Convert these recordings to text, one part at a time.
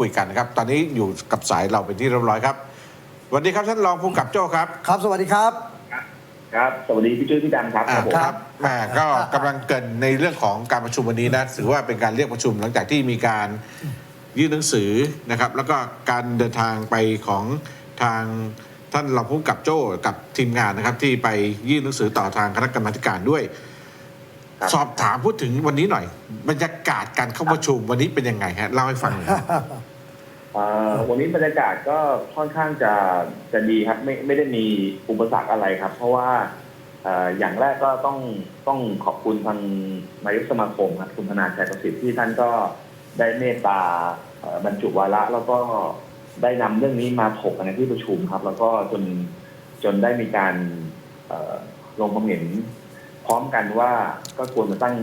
คุยกันนะครับ ตอนนี้อยู่กับสายเราเป็นที่เรียบร้อยครับสวัสดีครับท่านรองผู้กำกับโจ้ครับ ครับ สวัสดีครับ ครับ สวัสดีพี่จุ้ยพี่ดำครับอ่าครับผมครับแหมก็กำลังเกรินในเรื่องของการประชุมวันนี้นะถือว่าเป็นการเรียกประชุมหลังจากที่มีการยื่นหนังสือนะครับ แล้วก็การเดินทางไปของทางท่านรองผู้กำกับโจ้กับทีมงานนะครับ ที่ไปยื่นหนังสือต่อทางคณะกรรมาธิการด้วยครับสอบถามพูดถึงวันนี้หน่อย บรรยากาศการเข้าประชุมวันนี้เป็นยังไงฮะเล่าให้ฟังหน่อยครับเอ่อ วันนี้บรรยากาศก็ค่อนข้างจะจะดีครับ ไม่ไม่ได้มีอุปสรรคอะไรครับ เพราะว่าอย่างแรกก็ต้องต้องขอบคุณทางนายกสมาคมครับคุณธนาชัยประสิทธิ์ที่ท่านก็ได้เมตตาบรรจุวาระ แล้วก็ได้นำเรื่องนี้มาถกในที่ประชุมครับ แล้วก็จนจนได้มีการลงความเห็นพร้อมกันว่าก็ควรจะตั้ง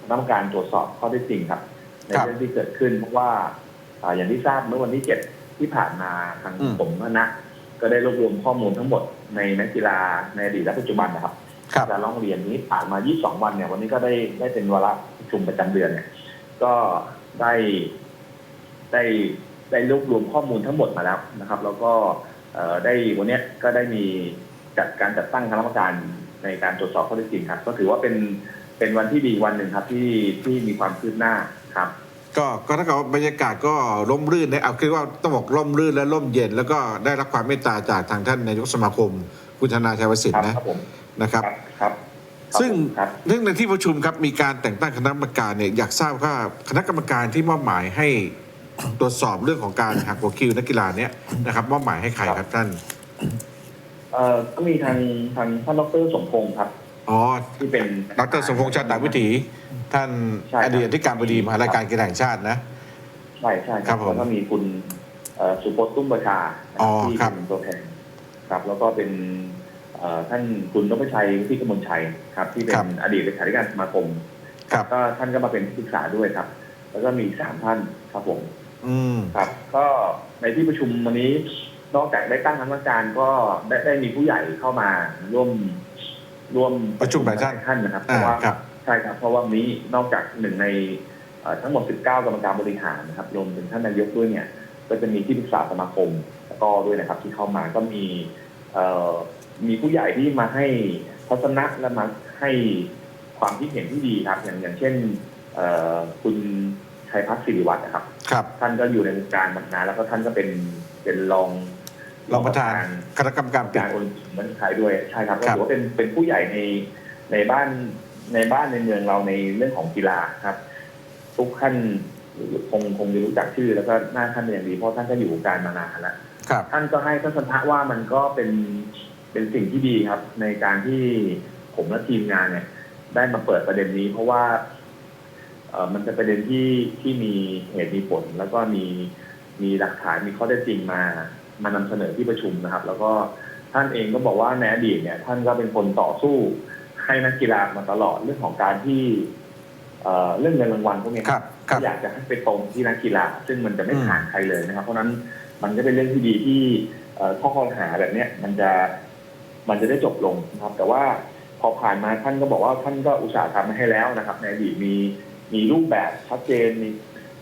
คณะกรรมการตรวจสอบข้อเท็จจริงครับ ในเรื่องที่เกิดขึ้นเพราะว่า อ่าอย่างที่ทราบเมื่อวันที่เจ็ดที่ผ่านมาทางอืมผมนะก็ได้รวบรวมข้อมูลทั้งหมดในนักกีฬาในอดีตและปัจจุบันนะครับครับการร้องเรียนนี้ผ่านมา 22 วันเนี่ย วันนี้ก็ได้ได้เป็นวาระประชุมประจำเดือนเนี่ย ก็ได้ได้ได้รวบรวมข้อมูลทั้งหมดมาแล้วนะครับ แล้วก็เอ่อได้วันเนี้ยก็ได้มีจัดการจัดตั้งคณะกรรมการในการตรวจสอบข้อเท็จจริงครับ ก็ถือว่าเป็นเป็นวันที่ดีวันหนึ่งครับที่ที่มีความคืบหน้าครับ ก็ก็ถ้าเกิดว่าบรรยากาศก็ร่มรื่นนะเอาคือว่าต้องบอกร่มรื่นและร่มเย็น แล้วก็ได้รับความเมตตาจากทางท่านนายกสมาคม คุณธนาชัยประสิทครัธิ์นะครับผมนะครับครับ ซึ่งครับเรื่องในที่ประชุมครับมีการแต่งตั้งคณะกรรมการเนี่ยอยากทราบว่าคณะกรรมการที่มอบหมายให้ตรวจสอบเรื่องของการหักหัวคิวนักกีฬาเนี่ยนะครับมอบหมายให้ใครครับท่านเอ่อก็มีทางทางท่านดรสมพงศ์ครับอ๋อที่เป็นดรสมพงษ์ชาติวิถี ท่านใช่ครับ อดีตอธิการบดีมหารายการกีฬาแห่งชาตินะ ใช่ใช่คครัรับบผมแล้วก็มีคุณเอ่อสุพจน์ตุ้มประชานะอ๋อที่ครับเป็นตัวแทนครับ แล้วก็เป็นเอ่อท่านคุณนพชัยที่กมลชัยครับ ที่เป็นอดีตเลขาธิการสมาคม ครับ ก็ท่านก็มาเป็นที่ปรึกษาด้วยครับ แล้วก็มีอีกสามท่านครับผม อืม ครับ ก็ในที่ประชุมวันนี้นอกจากได้ตั้งคณะกรรมการก็ได้ได้มีผู้ใหญ่เข้ามาร่วมร่วมประชุมหลายท่านท่านนะครับเพอ่าราะว่าครับใช่ครับ เพราะว่าวันนี้นอกจากหนึ่งในเอ่อทั้งหมด 19 กรรมการบริหารนะครับรวมถึงท่านนายกด้วยเนี่ย ก็จะมีที่ปรึกษาสมาคมแล้วก็ด้วยนะครับ ที่เข้ามาก็มีเอ่อมีผู้ใหญ่ที่มาให้ทัศนะและมาให้ความคิดเห็นที่ดีครับ อย่างอย่างเช่นเอ่อคุณชัยพัฒน์ศิริวัฒน์นะครับครับ ท่านก็อยู่ในวงการมานานแล้วก็ท่านก็เป็นเป็นรองรองประธานคณะกรรมการปิดการโอลิมปิกประเทศไทยด้วยใช่ครับก็ครับถือว่าเป็นเป็นผู้ใหญ่ในในบ้าน ในบ้านในเมืองเราในเรื่องของกีฬาครับ ทุกท่านคงคงจะรู้จักชื่อ แล้วก็หน้าท่านเป็นอย่างดีเพราะท่านก็อยู่วงการมานานแล้วครับท่านก็ให้ทัศนะว่ามันก็เป็นเป็นสิ่งที่ดีครับ ในการที่ผมและทีมงานเนี่ย ได้มาเปิดประเด็นนี้ เพราะว่าเออมันเป็นประเด็นที่ที่มีเหตุมีผล แล้วก็มีมีหลักฐานมีข้อเท็จจริงมา มานำเสนอที่ประชุมนะครับ แล้วก็ท่านเองก็บอกว่าในอดีตเนี่ย ท่านก็เป็นคนต่อสู้ ให้นักกีฬามาตลอดเรื่องของการที่เอ่อเรื่องเงินรางวัลพวกเนี้ยครับครับอยากจะให้ไปตรงที่นักกีฬา ซึ่งมันจะไม่อืมผ่านใครเลยนะครับ เพราะฉะนั้นมันก็เป็นเรื่องที่ดีที่เอ่อข้อข้อหาแบบเนี้ยมันจะมันจะได้จบลงนะครับ แต่ว่าพอผ่านมาท่านก็บอกว่าท่านก็อุตส่าห์ทำมาให้แล้วนะครับ ในอดีตมีมีรูปแบบชัดเจนมี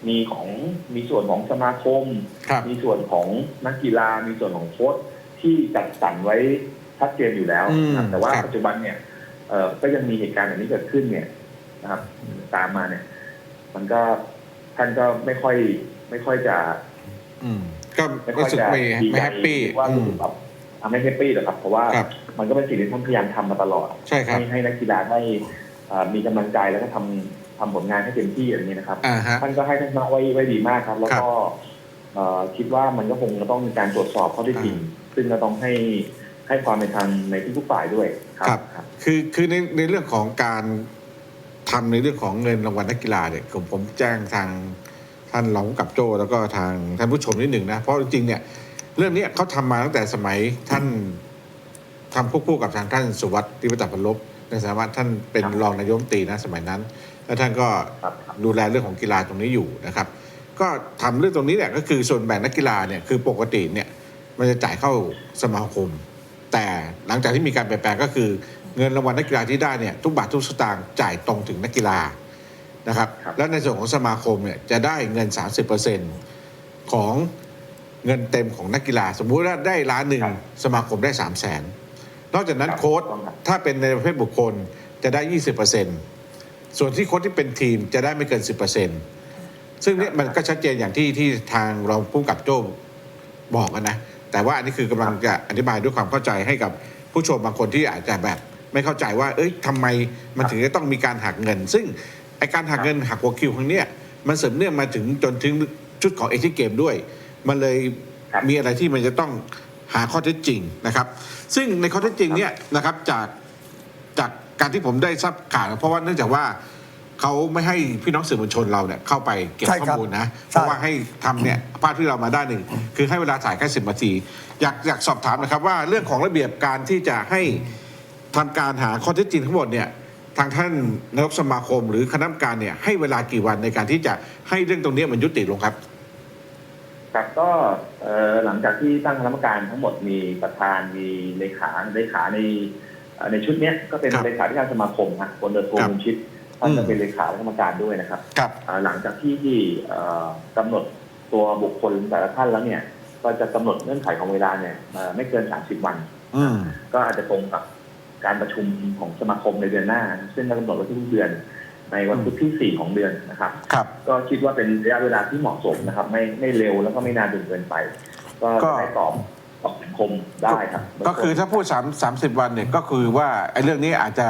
มีของมีส่วนของสมาคมครับมีส่วนของนักกีฬา มีส่วนของโค้ชที่จัดสรรไว้ชัดเจนอยู่แล้วนะครับอืมแต่ว่าครับปัจจุบันเนี่ย เอ่อก็ยังมีเหตุการณ์แบบนี้เกิดขึ้นเนี่ยนะครับ ตามมาเนี่ย มันก็ท่านก็ไม่ค่อย ไม่ค่อยจะ อืม ก็ไม่ค่รู้อยสึกจะไม่ดีไม่ใจแฮปปี้ว่าอืรู้ม สึกแบบทำให้แฮปปี้หรอกครับ เพราะว่าครับมันก็เป็นสิ่งที่ท่านพยายามทำมาตลอดใช่ครับ ให้ให้นักกีฬาได้เอ่อมีกำลังใจแล้วก็ทำทำผลงานให้เต็มที่อย่างนี้นะครับ อ่าฮะ ท่านก็ให้ทัศนะไว้ไว้ดีมากครับ แล้วครับก็เอ่อคิดว่ามันก็คงจะต้องมีการตรวจสอบข้อเท็จจริง ซึ่งก็ต้องให้ ให้ความเป็นธรรมในทุกๆฝ่ายด้วยครับครับคือคือในในเรื่องของการทำในเรื่องของเงินรางวัลนักกีฬาเนี่ยผมผมแจ้งทางท่านรองผู้กำกับโจแล้วก็ทางท่านผู้ชมนิดหนึ่งนะ เพราะจริงๆเนี่ยเรื่องเนี้ยเขาทำมาตั้งแต่สมัยท่านทำควบคู่กับทางท่านสุวัสดิ์ที่ประจักษ์พลบในสมัยท่านเป็นครับรองนายกรัฐมนตรีนะสมัยนั้น แล้วท่านก็ครับครับดูแลเรื่องของกีฬาตรงนี้อยู่นะครับ ก็ทำเรื่องตรงนี้เนี่ยก็คือส่วนแบ่งนักกีฬาเนี่ยคือปกติเนี่ยมันจะจ่ายเข้าสมาคม แต่หลังจากที่มีการเปลี่ยนแปลงก็คือ เงินรางวัลนักกีฬาที่ได้เนี่ยทุกบาททุกสตางค์จ่ายตรงถึงนักกีฬานะครับครับและในส่วนของสมาคมเนี่ยจะได้เงิน 30%กของเงินเต็มของนักกีฬา สมมุติว่าได้ล้านหนึ่งครับสมาคมได้สามแสนนอกจากนั้นครับโค้ดต้องครับถ้าเป็นในประเภทบุคคลจะได้ยี่สิบเปอร์เซ็นส่วนที่โค้ดที่เป็นทีมจะได้ไม่เกินสิบเปอร์เซ็นซึ่งเนี่ยมันก็ชัดเจนอย่างที่ที่ทางรองผู้กำกับโจ้บอกกันนะ แต่ว่าอันนี้คือกำลังจะอธิบายด้วยความเข้าใจให้กับผู้ชมบางคนที่อาจจะแบบไม่เข้าใจว่า เอ้ยทำไมมันถึงจะต้องมีการหักเงิน ซึ่งไอการหักเงินหักหัวคิวครั้งเนี้ยมันสืบเนื่องมาถึงจนถึงชุดของเอเชียเกมด้วย มันเลยครับมีอะไรที่มันจะต้องหาข้อเท็จจริงนะครับ ซึ่งในข้อเท็จจริงเนี่ยนะครับจากจากการที่ผมได้ทราบข่าวนะเพราะว่าเนื่องจากว่า เขาไม่ให้พี่น้องสื่อมวลชนเราเนี่ยเข้าไปเก็บใช่ข้อครับมูลนะใช่เพราะว่าให้ทำเนี่ยภาพที่เรามาได้หนึ่งคือให้เวลาถ่ายแค่สิบนาทีอยากอยากสอบถามนะครับว่าเรื่องของระเบียบการที่จะให้ทำการหาข้อเท็จจริงทั้งหมดเนี่ยทางท่านนายกสมาคม หรือคณะกรรมการเนี่ยให้เวลากี่วันในการที่จะให้เรื่องตรงเนี้ยมันยุติลงครับ ครับก็เอ่อหลังจากที่ตั้งคณะกรรมการทั้งหมดมีประธานมีเลขาเลขาในเอ่อในชุดเนี้ยก็เป็นครับเลขาธิการสมาคมครับคนเดอร์โทครับ มุนชิด ท่านอืจะมเป็นเลขาและกรรมการด้วยนะครับครับเอ่อหลังจากที่เอ่อกำหนดตัวบุคคลแต่ละท่านแล้วเนี่ย ก็จะกำหนดเงื่อนไขของเวลาเนี่ยเอ่อไม่เกิน30วันอืมก็อาจจะตรงกับการประชุมของสมาคมในเดือนหน้า ซึ่งกำหนดไว้ทุกเดือน ในวันพุธที่4ของเดือนนะครับครับ ก็คิดว่าเป็นระยะเวลาที่เหมาะสมนะครับ ไม่ไม่เร็วแล้วก็ไม่นานจนเกินไป ก็ก็จะได้ตอบตอบสังคมได้ครับ ก็คือถ้าพูด3 30วันเนี่ยก็คือว่าไอ้เรื่องนี้อาจจะ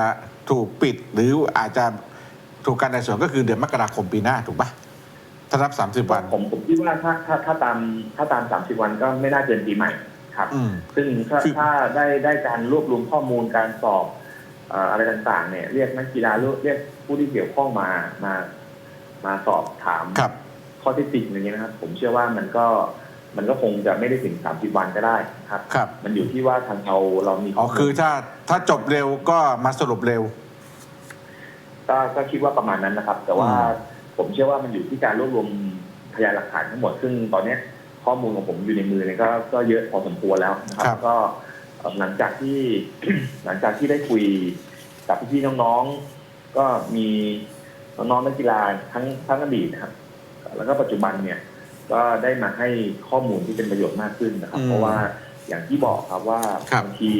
ถูกปิดหรืออาจจะ ถูกการไต่สวนก็คือเดือนมกราคมปีหน้าถูกปะถ้านับ30วัน ผมผมคิดว่าถ้าถ้าถ้าตามถ้าตาม30วันก็ไม่น่าเกินปีใหม่ครับ อืม ซึ่งถ้าคือ ถ้าได้ได้การรวบรวมข้อมูลการสอบเอ่ออะไรต่างๆ เนี่ย เรียกนักกีฬาเรียกผู้ที่เกี่ยวข้องมามา มาสอบถาม ครับ ข้อเที่จริงอย่างนี้ยนะครับ ผมเชื่อว่ามันก็มันก็คงจะไม่ได้ถึง 30 วันก็ได้ครับ ครับ มันอยู่ที่ว่าทางเราเรามีอ๋อคือถ้าถ้าจบเร็วก็มาสรุปเร็ว ก็ก็คิดว่าประมาณนั้นนะครับ แต่ว่าอืมผมเชื่อว่ามันอยู่ที่การรวบรวมพยานหลักฐานทั้งหมด ซึ่งตอนเนี้ยข้อมูลของผมอยู่ในมือเนี่ยก็ก็เยอะพอสมควรแล้วนะครับก็เอ่อหลังจากที่ หลังจากที่ได้คุยกับพี่ๆน้องๆ ก็มีน้องๆนักกีฬาทั้งทั้งอดีตนะครับ แล้วก็ปัจจุบันเนี่ยก็ได้มาให้ข้อมูลที่เป็นประโยชน์มากขึ้นนะครับ อืมเพราะว่าอย่างที่บอกครับว่าครับ บางที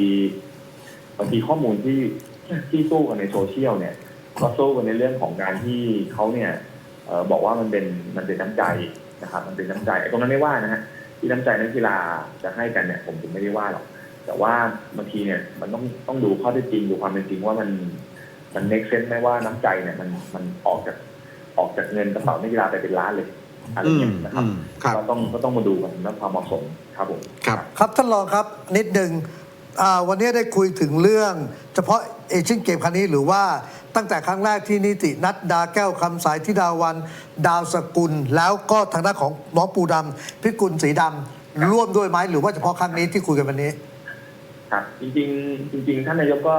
บางทีข้อมูลที่ที่สู้กันในโซเชียลเนี่ย ก็สู้กันในเรื่องของการที่เขาเนี่ยเอ่อบอกว่ามันเป็นมันเป็นน้ำใจนะครับ มันเป็นน้ำใจไอ้ตรงนั้นไม่ว่านะฮะที่น้ำใจนักกีฬาจะให้กันเนี่ยผมถึงไม่ได้ว่าหรอกแต่ว่าบางทีเนี่ยมันต้องต้องดูข้อเท็จจริงดูความเป็นจริงว่ามันมันเน็กเซนไหมว่าน้ำใจเนี่ยมันมันออกจากออกจากเงินกระเป๋านักกีฬาไปเป็นล้านเลยอะไรอืเงี้มยนะครับอืมครับก็ต้องก็ต้องมาดูกันแล้วความเหมาะสมครับผมครับครับท่านรองครับนิดหนึ่งอ่าวันนี้ได้คุยถึงเรื่อง เฉพาะเอเชียนเกมครั้งนี้หรือว่า ตั้งแต่ครั้งแรกที่นิตินัดดาแก้วคำสายทิดาวัน ดาวสกุล แล้วก็ทางด้านของน้องปูดำพิกุลสีดำร่วมด้วยไหมหรือว่าเฉพาะครั้งนี้ที่คุยกันวันนี้ ครับ จริงๆจริง ๆ ท่านนายกก็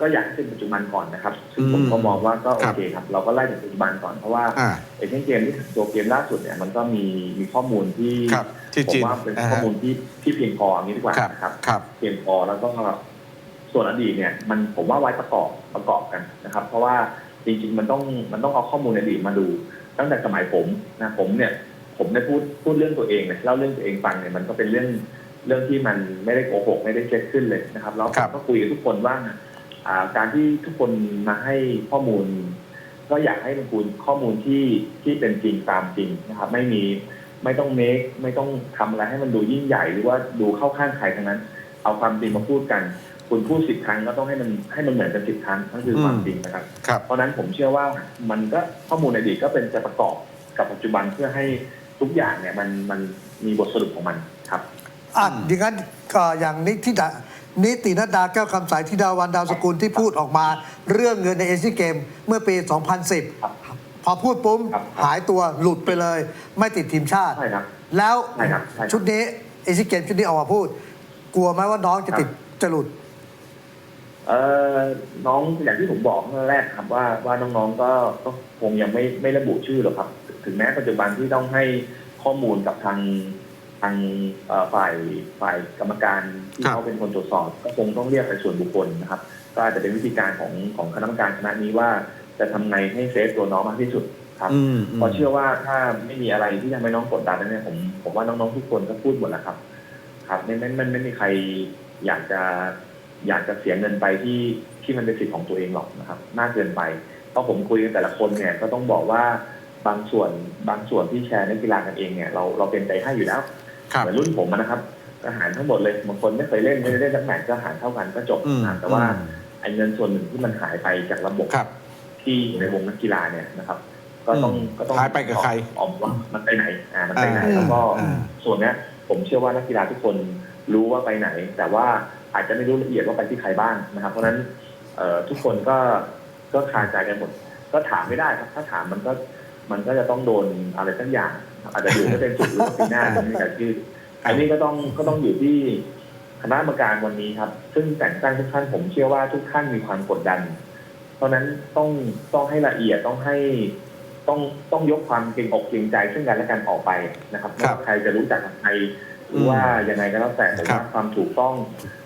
ก็อยากให้เป็นปัจจุบันก่อนนะครับซึ่งผมอืมก็มองว่าก็โอครับเคครับ เราก็ไล่จากปัจจุบันก่อนเพราะว่าอ่าเอเชียนเกมที่ถึงตัวเกมล่าสุดเนี่ยมันก็มีมีข้อมูลที่ครับที่ผมจริงว่าเป็นอ่าฮะข้อมูลที่ที่เพียงพออย่างนี้ดีกว่าครับนะครับครับเพียงพอแล้วก็ ส่วนอดีตเนี่ยมันผมว่าไว้ประกอบประกอบกันนะครับ เพราะว่าจริงๆมันต้องมันต้องเอาข้อมูลอดีตมาดู ตั้งแต่สมัยผมนะผมเนี่ยผมได้พูดพูดเรื่องตัวเองเนี่ยเล่าเรื่องตัวเองฟังเนี่ยมันก็เป็นเรื่องเรื่องที่มันไม่ได้โกหกไม่ได้เช็ดขึ้นเลยนะครับแล้วครับก็คุยกับทุกคนว่าอ่าการที่ทุกคนมาให้ข้อมูล ก็อยากให้เป็นคุณข้อมูลที่ที่เป็นจริงตามจริงนะครับ ไม่มีไม่ต้องเมคไม่ต้องทำอะไรให้มันดูยิ่งใหญ่ หรือว่าดูเข้าข้างใครทั้งนั้น เอาความจริงมาพูดกัน คุณพูดสิบครั้งก็ต้องให้มันให้มันเหมือนกันสิบครั้งนั่นคือความอืมจริงนะครับ ครับ เพราะฉะนั้นผมเชื่อว่ามันก็ข้อมูลในอดีตก็เป็นจะประกอบกับปัจจุบันเพื่อให้ทุกอย่างเนี่ยมันมันมีบทสรุปของมันครับอะอย่างนั้นก็อย่างนิติดานิตินัดดาแก้วคำสายทิดาวันดาวสกุลที่พูดออกมา เรื่องเงินในเอเชียนเกมเมื่อปี ครับ 2010 พอพูดปุ๊บครับหายตัวหลุดไปเลย ไม่ติดทีมชาติ ใช่ครับแล้วใช่ครับใช่ครับชุดนี้เอเชียนเกมชุดนี้ออกมาพูด กลัวไหมว่าน้องจะติดจะหลุด เออน้องอย่างที่ผมบอกเมื่อแรกครับว่าว่าน้องๆก็ก็คงยังไม่ไม่ระบุชื่อหรอกครับ ถึงแม้ปัจจุบันที่ต้องให้ข้อมูลกับทางทางเอ่อฝ่ายฝ่ายกรรมการที่ครับเขาเป็นคนตรวจสอบ ก็คงต้องเรียกไปส่วนบุคคลนะครับ ก็อาจจะเป็นวิธีการของของคณะกรรมการคณะนี้ว่า จะทำไงให้เซฟตัวน้องมากที่สุดครับอืมอืมเพราะเชื่อว่าถ้าไม่มีอะไรที่ทำให้น้องกดดันแล้วเนี่ยผมผมว่าน้องๆทุกคนก็พูดหมดแล้วครับ ครับไม่ไม่ไม่ไม่มีใครอยากจะ อยากจะเสียเงินไปที่ที่มันเป็นสิทธิ์ของตัวเองหรอกนะครับมากเกินไป เพราะผมคุยกับแต่ละคนเนี่ยก็ต้องบอกว่าบางส่วนบางส่วนที่แชร์นักกีฬากันเองเนี่ยเราเราเป็นใจให้อยู่แล้วครับเหมือนรุ่นผมอะนะครับก็หารทั้งหมดเลยบางคนไม่เคยเล่นไม่ได้เล่นสักแมตช์ก็หารเท่ากันก็จบอืมอะแต่ว่าอืมไอ้เงินส่วนหนึ่งที่มันหายไปจากระบบครับที่อยู่ในวงนักกีฬาเนี่ยนะครับ ก็ต้องอืมก็ต้องหายไปกับใครออกว่ามันไปไหนอ่ามันไปไหนอ่าแล้วก็อ่าส่วนเนี้ยผมเชื่อว่านักกีฬาทุกคนรู้ว่าไปไหน แต่ว่า อาจจะไม่รู้ละเอียดว่าไปที่ใครบ้างนะครับ เพราะฉะนั้นเอ่อทุกคนก็ก็คาใจกันหมด ก็ถามไม่ได้ครับ ถ้าถามมันก็มันก็จะต้องโดนอะไรสักอย่างครับอาจจะอยู่ไม่เป็นสุดหรือว่าปีหน้าจะไม่มีการยืดอันนี้ก็ต้องก็ต้องอยู่ที่คณะกรรมการวันนี้ครับ ซึ่งแต่งตั้งทุกท่านผมเชื่อว่าทุกท่านมีความกดดัน เพราะฉะนั้นต้องต้องให้ละเอียดต้องให้ต้องต้องยกความเกรงอกเกรงใจซึ่งกันและกันออกไปนะครับไม่ครับว่าใครจะรู้จักกับใครหรือว่ายังไงก็แล้วแต่ผมครัว่าบความถูกต้อง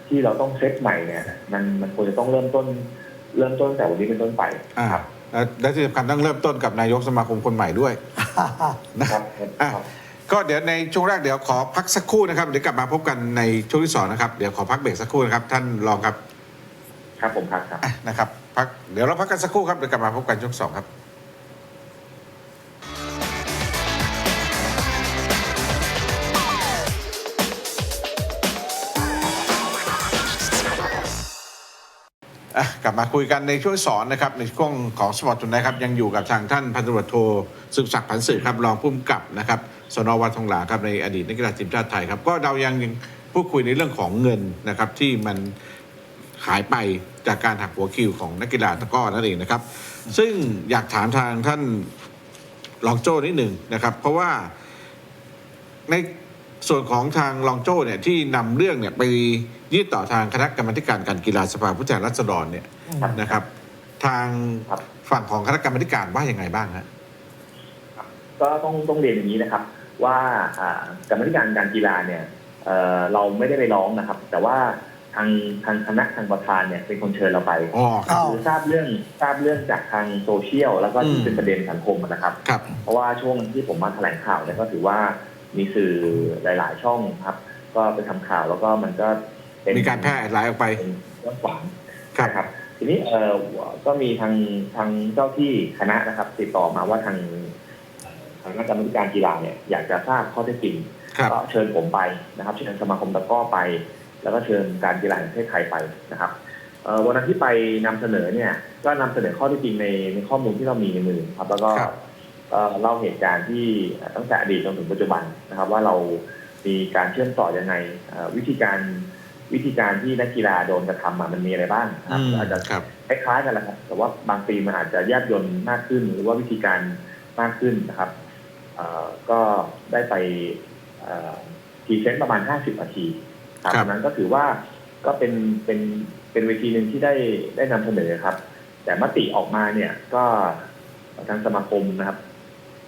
ที่เราต้องเซตใหม่เนี่ย มันมันควรจะต้องเริ่มต้น เริ่มต้นแต่วันนี้เป็นต้นไปอ่าครับและและที่สำคัญต้องเริ่มต้นกับนายกสมาคมคนใหม่ด้วยครับอะครับก็เดี๋ยวในช่วงแรกเดี๋ยวขอพักสักครู่นะครับเดี๋ยวกลับมาพบกันในช่วงที่สองนะครับเดี๋ยวขอพักเบรกสักครู่นะครับท่านรองครับ ครับผมครับครับอะนะครับพักเดี๋ยวเราพักกันสักครู่ครับเดี๋ยวกลับมาพบกันช่วงสองครับ กลับมาคุยกันในช่วงสอนนะครับในช่วงของสปอร์ตทุนนะครับยังอยู่กับทางท่านพันตำรวจโทสืบศักดิ์ผันสืบครับรองผู้กำกับนะครับสนวัดทองหลางครับในอดีตนักกีฬาทีมชาติไทยครับก็เรายังพูดคุยในเรื่องของเงินนะครับที่มันหายไปจากการหักหัวคิวของนักกีฬาตะก้อนั่นเองนะครับ ซึ่งอยากถามทางท่านรองโจ้นิดหนึ่งนะครับ เพราะว่าในส่วนของทางรองโจ้เนี่ยที่นำเรื่องเนี่ยไป ยื่นต่อทางคณะกรรมาธิการการกีฬาสภาผู้แทนราษฎรเนี่ยครับนะครับ ทางครับฝั่งของคณะกรรมาธิการว่ายังไงบ้างฮะก็ต้องต้องเรียนอย่างนี้นะครับ ว่าอ่ากรรมธิการการกีฬาเนี่ยเอ่อเราไม่ได้ไปร้องนะครับ แต่ว่าทางทางคณะทางประธานเนี่ยเป็นคนเชิญเราไปอ๋อครับอ้าวคือทราบเรื่องทราบเรื่องจากทางโซเชียลแล้วก็อืที่มเป็นประเด็นสังคมนะครับครับ เพราะว่าช่วงที่ผมมาแถลงข่าวเนี่ยก็ถือว่ามีสื่อหลาย ๆ ช่องครับ ก็ไปทำข่าวแล้วก็มันก็เป็น มีการแพร่หลายออกไปเป็นกว้างขวางครับนะครับ ทีนี้เอ่อก็มีทางทางเจ้าที่คณะนะครับ ติดต่อมาว่าทางทางคณะกรรมการกีฬาเนี่ยอยากจะทราบข้อเท็จจริงครับก็เชิญผมไปนะครับเชิญสมาคมตะกร้อไป แล้วก็เชิญการกีฬาแห่งประเทศไทยไปนะครับเอ่อวันนั้นที่ไปนำเสนอเนี่ย ก็นำเสนอข้อเท็จจริงในในข้อมูลที่เรามีในมือครับ แล้วก็ครับเอ่อเล่าเหตุการณ์ที่ตั้งแต่อดีตจนถึงปัจจุบันนะครับ ว่าเรามีการเชื่อมต่อยังไงเอ่อวิธีการ วิธีการที่นักกีฬาโดนกระทำอะมันมีอะไรบ้างนะครับอืมอาจจะครับคล้ายๆกันแหละครับแต่ว่าบางปีมันอาจจะแยบยนต์มากขึ้น หรือว่าวิธีการมากขึ้นนะครับเอ่อก็ได้ไปพรีเซนต์ประมาณ 50นาทีครับครับดังนั้นก็ถือว่าก็เป็นเป็นเป็นเวทีหนึ่งที่ได้ได้นำเสนอครับ แต่มติออกมาเนี่ยก็ทางสมาคมนะครับ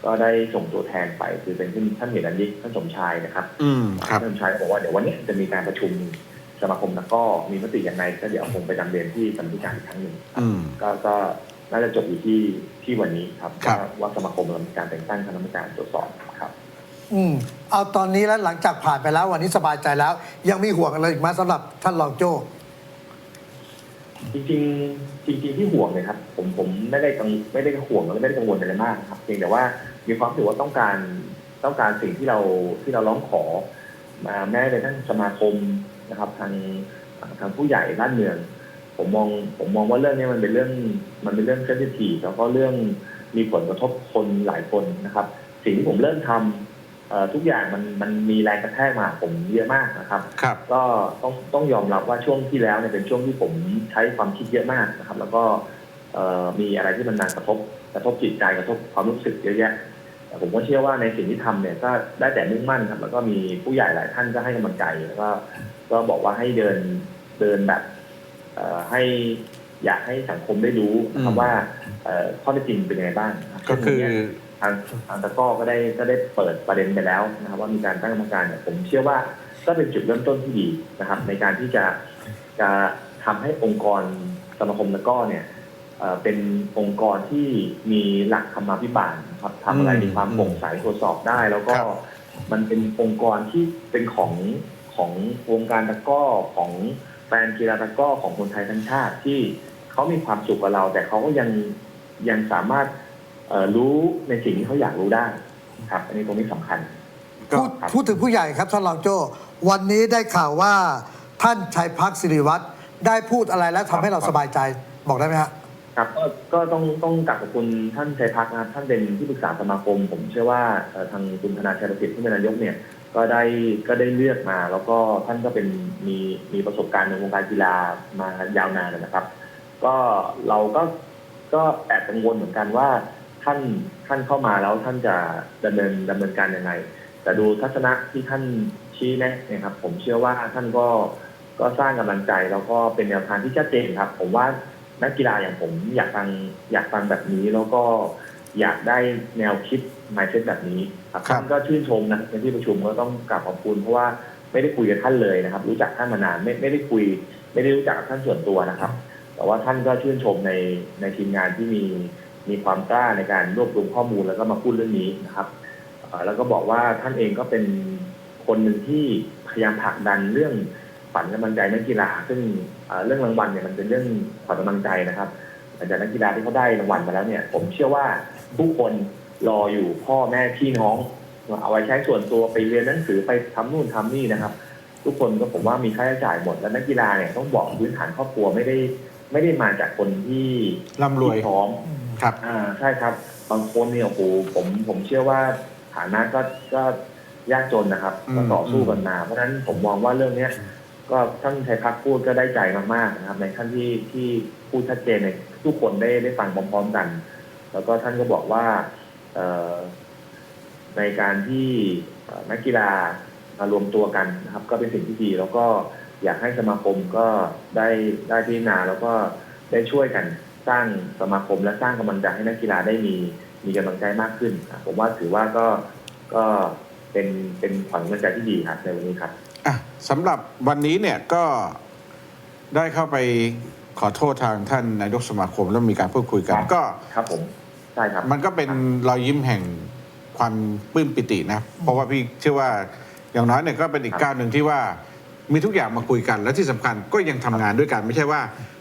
ก็ได้ส่งตัวแทนไปคือเป็นท่านเหตุอันยิกท่านสมชายนะครับอืมครับท่านสมชายก็บอกว่าเดี๋ยววันนี้จะมีการประชุม สมาคมแล้วก็มีมติอย่างไรก็เดี๋ยวคงไปนำเรียนที่กรรมธิการอีกครั้งหนึ่งครับอืม ก็ก็น่าจะจบอยู่ที่ที่วันนี้ครับครับ ว่าว่าสมาคมเรามีการแต่งตั้งคณะกรรมการตรวจสอบครับ อืมเอาตอนนี้แล้วหลังจากผ่านไปแล้ววันนี้สบายใจแล้ว ยังมีห่วงอะไรอีกไหมสำหรับท่านรองโจ้ จริงๆจริงๆที่ห่วงเนี่ยครับผมผมไม่ได้กังไม่ได้ห่วงและไม่ได้กังวลอะไรมากครับเพียงแต่ว่ามีความรู้สึกว่าต้องการต้องการสิ่งที่เราที่เราร้องขอมาแม้ในทั้งสมาคม นะครับ ทางทางผู้ใหญ่บ้านเมือง ผมมองผมมองว่าเรื่องนี้มันเป็นเรื่องมันเป็นเรื่องเซนซิทีฟแล้วก็เรื่องมีผลกระทบคนหลายคนนะครับ สิ่งที่ผมเริ่มทำเอ่อทุกอย่างมันมันมีแรงกระแทกมาหาผมเยอะมากนะครับครับก็ต้องต้องยอมรับว่าช่วงที่แล้วเนี่ยเป็นช่วงที่ผมใช้ความคิดเยอะมากนะครับ แล้วก็เอ่อมีอะไรที่มันมากระทบกระทบจิตใจกระทบความรู้สึกเยอะแยะ แต่ผมก็เชื่อว่าในสิ่งที่ทำเนี่ยก็ได้แต่มุ่งมั่นครับ แล้วก็มีผู้ใหญ่หลายท่านก็ให้กำลังใจแล้วก็ก็บอกว่าให้เดินเดินแบบเอ่อให้อยากให้สังคมได้รู้นะครับอืมว่าเอ่อข้อเท็จจริงเป็นยังไงบ้างนะครับก็คือซึ่งตรงเนี้ยทางทางตะกร้อก็ได้ก็ได้เปิดประเด็นไปแล้วนะครับ ว่ามีการตั้งกรรมการเนี่ยผมเชื่อว่าก็เป็นจุดเริ่มต้นที่ดีนะครับ ในการที่จะจะทำให้องค์กรสมาคมตะกร้อเนี่ย เอ่อเป็นองค์กรที่มีหลักธรรมาภิบาลนะครับทำอะไรอืมมีความโปร่งใสตรวจสอบได้ แล้วก็ครับมันเป็นองค์กรที่เป็นของของวงการตะกร้อของแฟนกีฬาตะกร้อของคนไทยทั้งชาติที่เขามีความสุขกับเรา แต่เขาก็ยังยังสามารถเอ่อรู้ในสิ่งที่เขาอยากรู้ได้ครับ อันนี้ตรงนี้สำคัญก็พูดพูดถึงผู้ใหญ่ครับท่านรองโจ้วันนี้ได้ข่าวว่าท่านชัยพักศิริวัตรได้พูดอะไรแล้วทำให้เราสบายใจบอกได้ไหมฮะ ครับก็ก็ต้องต้องกลับขอบคุณท่านชัยพักนะครับท่านเป็นที่ปรึกษาสมาคม ผมเชื่อว่าเอ่อทางคุณธนาชัยประสิทธิ์ที่เป็นนายกเนี่ย ก็ได้ก็ได้เลือกมา แล้วก็ท่านก็เป็นมีมีประสบการณ์ในวงการกีฬามายาวนานนะครับ ก็เราก็ก็แอบกังวลเหมือนกันว่า ท่านท่านเข้ามาแล้วท่านจะดำเนินดำเนินการยังไง แต่ดูทัศนะที่ท่านชี้แนะเนะครับ ผมเชื่อว่าท่านก็ก็สร้างกำลังใจแล้วก็เป็นแนวทางที่ชัดเจนครับ ผมว่า นักกีฬาอย่างผมอยากฟังอยากฟังแบบนี้แล้วก็อยากได้แนวคิด mindset แบบนี้ครับครับท่านก็ชื่นชมนะในที่ประชุมก็ต้องกราบขอบคุณเพราะว่าไม่ได้คุยกับท่านเลยนะครับ รู้จักท่านมานานไม่ไม่ได้คุย ไม่ได้รู้จักกับท่านส่วนตัวนะครับ แต่ว่าท่านก็ชื่นชมในในทีมงานที่มีมีความกล้าในการรวบรวมข้อมูลแล้วก็มาพูดเรื่องนี้นะครับเอ่อแล้วก็บอกว่าท่านเองก็เป็นคนหนึ่งที่พยายามผลักดันเรื่อง ฝันกำลังใจนักกีฬา ซึ่งเอ่อเรื่องรางวัลเนี่ยมันเป็นเรื่องขวัญกำลังใจนะครับหลังจากนักกีฬาที่เขาได้รางวัลมาแล้วเนี่ย ผมเชื่อว่าทุกคนรออยู่พ่อแม่พี่น้องเอาไว้ใช้ส่วนตัวไปเรียนหนังสือไปทำนู่นทำนี่นะครับ ทุกคนก็ผมว่ามีค่าใช้จ่ายหมด แล้วนักกีฬาเนี่ยต้องบอกพื้นฐานครอบครัวไม่ได้ไม่ได้มาจากคนที่ร่ำรวยที่พร้อมครับ อ่าใช่ครับ บางคนเนี่ยโอ้โหผมผมเชื่อว่าฐานะก็ก็ยากจนนะครับอืมก็ต่อสู้กันมา เพราะฉะนั้นผมมองว่าเรื่องเนี้ย ก็ท่านชัยพักพูดก็ได้ใจมากๆนะครับ ในท่านที่ที่พูดชัดเจนในทุกคนได้ได้ฟังพร้อมๆกัน แล้วก็ท่านก็บอกว่าเอ่อในการที่นักกีฬามารวมตัวกันนะครับ ก็เป็นสิ่งที่ดี แล้วก็อยากให้สมาคมก็ได้ได้พิจารณาแล้วก็ได้ช่วยกันสร้างสมาคมและสร้างกำลังใจให้นักกีฬาได้มีมีกำลังใจมากขึ้นผมว่าถือว่าก็ก็เป็นเป็นขวัญกำลังใจที่ดีครับในวันนี้ครับ สำหรับวันนี้เนี่ยก็ได้เข้าไปขอโทษทางท่านนายกสมาคมแล้วมีการพูดคุยกันครับก็ครับผมใช่ครับมันก็เป็นรอยยิ้มแห่งความปลื้มปิตินะ เพราะว่าพี่เชื่อว่าอย่างน้อยเนี่ยก็เป็นอีกครับก้าวหนึ่งที่ว่ามีทุกอย่างมาคุยกัน และที่สำคัญก็ยังทำงานด้วยกันไม่ใช่ว่า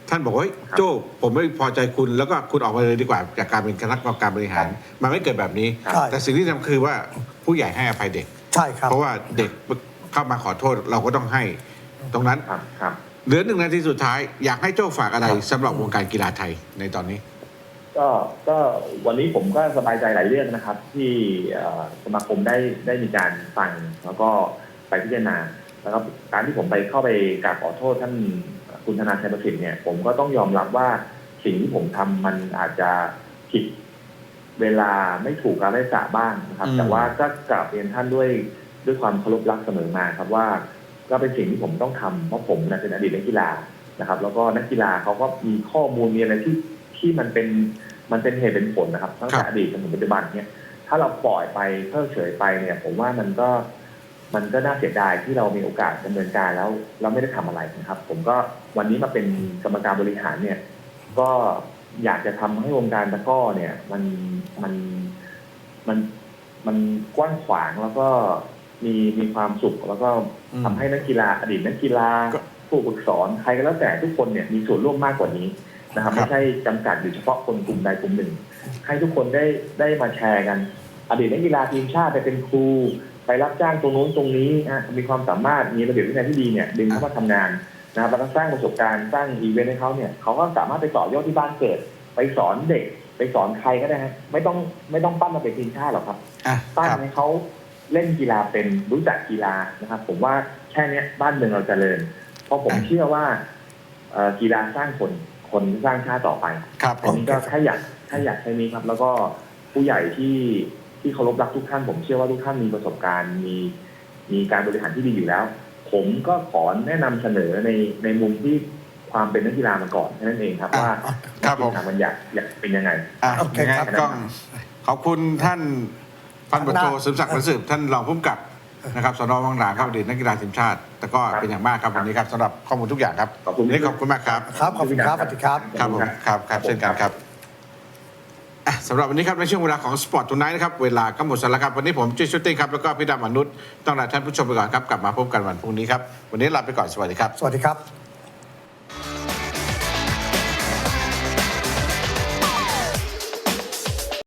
ท่านบอกว่าเฮ้ยครับโจ้ผมไม่พอใจคุณแล้วก็คุณออกมาเลยดีกว่า จากการเป็นคณะกรรมการบริหาร มันไม่เกิดแบบนี้ใช่แต่สิ่งที่สำคัญคือว่าผู้ใหญ่ให้อภัยเด็ก ใช่ครับ เพราะว่าเด็ก เข้ามาขอโทษเราก็ต้องให้ ตรงนั้นครับครับ เหลือหนึ่งนาทีสุดท้ายอยากให้โจ้ฝากอะไรครับสำหรับวงการกีฬาไทยในตอนนี้ ก็ก็วันนี้ผมก็สบายใจหลายเรื่องนะครับ ที่เอ่อสมาคมได้ได้มีการฟังแล้วก็ไปพิจารณาแล้วก็การที่ผมไปเข้าไปกราบขอโทษท่านคุณธนาชัยประสิทธิ์เนี่ยผมก็ต้องยอมรับว่าสิ่งที่ผมทำมันอาจจะผิดเวลาไม่ถูกกาลเทศะบ้างนะครับ อืม แต่ว่าก็กราบเรียนท่านด้วย ด้วยความเคารพรักเสมอมาครับว่าก็เป็นสิ่งที่ผมต้องทำเพราะผมนะเป็นอดีตนักกีฬานะครับ แล้วก็นักกีฬาเขาก็มีข้อมูลมีอะไรที่ที่มันเป็นมันเป็นเหตุเป็นผลนะครับตั้งแต่อดีตจนถึงปัจจุบันเนี่ยถ้าเราปล่อยไปเพิกเฉยไปเนี่ย ผมว่ามันก็มันก็น่าเสียดายที่เรามีโอกาสดำเนินการแล้วเราไม่ได้ทำอะไรนะครับ ผมก็วันนี้มาเป็นกรรมการบริหารเนี่ย ก็อยากจะทำให้วงการตะก้อเนี่ย มันมันมันมันกว้างขวางแล้วก็ มีมีความสุขแล้วก็อืมทำให้นักกีฬาอดีตนักกีฬาก็ผู้ฝึกสอนใครก็แล้วแต่ทุกคนเนี่ยมีส่วนร่วมมากกว่านี้นะครับครับไม่ใช่จำกัดอยู่เฉพาะคนกลุ่มใดกลุ่มหนึ่ง ให้ทุกคนได้ได้มาแชร์กัน อดีตนักกีฬาทีมชาติไปเป็นครู ไปรับจ้างตรงนู้นตรงนี้อะมีความสามารถมีระเบียบวินัยที่ดีเนี่ยดึงเข้ามาทำงานนะครับแล้วก็สร้างประสบการณ์สร้างอีเวนต์ให้เขาเนี่ยเขาก็สามารถไปต่อยอดที่บ้านเกิด ไปสอนเด็ก ไปสอนใครก็ได้ฮะไม่ต้องไม่ต้องปั้นมาเป็นทีมชาติหรอกครับอะปั้นครับให้เขา เล่นกีฬาเป็นรู้จักกีฬานะครับ ผมว่าแค่เนี้ยบ้านเมืองเราจเจริญ เพราะผมอะเชื่อว่าเอ่อกีฬาสร้างคนคนสร้างชาติต่อไปครับผผมมก็แค่อยากแค่อยากใช้นี้ครับ แล้วก็ผู้ใหญ่ที่ที่เคารพรักทุกท่าน ผมเชื่อว่าทุกท่านมีประสบการณ์มีมีการบริหารที่ดีอยู่แล้ว ผมก็ขอแนะนำเสนอในในมุมที่ความเป็นนักกีฬามาก่อนแค่นั้นเองครับอะว่าครับผมนักกีฬามันอยากอยากเป็นยังไงอะโอเคยังไงครับก็ขอบคุณท่าน พันบทโทนะสมศักดิ์ประสืบท่านรองผู้กำกับนะครับสนวังหลางครับอดีตนักกีฬาทีมชาติ แต่ก็เป็นอย่างมากครับวันนี้ครับสำหรับข้อมูลทุกอย่างครับขอบคุณวันนี้ขอบคุณมากครับครับขอบคุณครับสวัสดีครับครับผมครับครับเช่นกันครับอะสำหรับวันนี้ครับในช่วงเวลาของสปอร์ตทูไนท์นะครับเวลาก็หมดแล้วครับวันนี้ผมจุ้ยชุตติ้งครับแล้วก็พี่ดำมนุษย์ต้องลาท่านผู้ชมไปก่อนครับกลับมาพบกันวันพรุ่งนี้ครับวันนี้ลาไปก่อนสวัสดีครับ สวัสดีครับ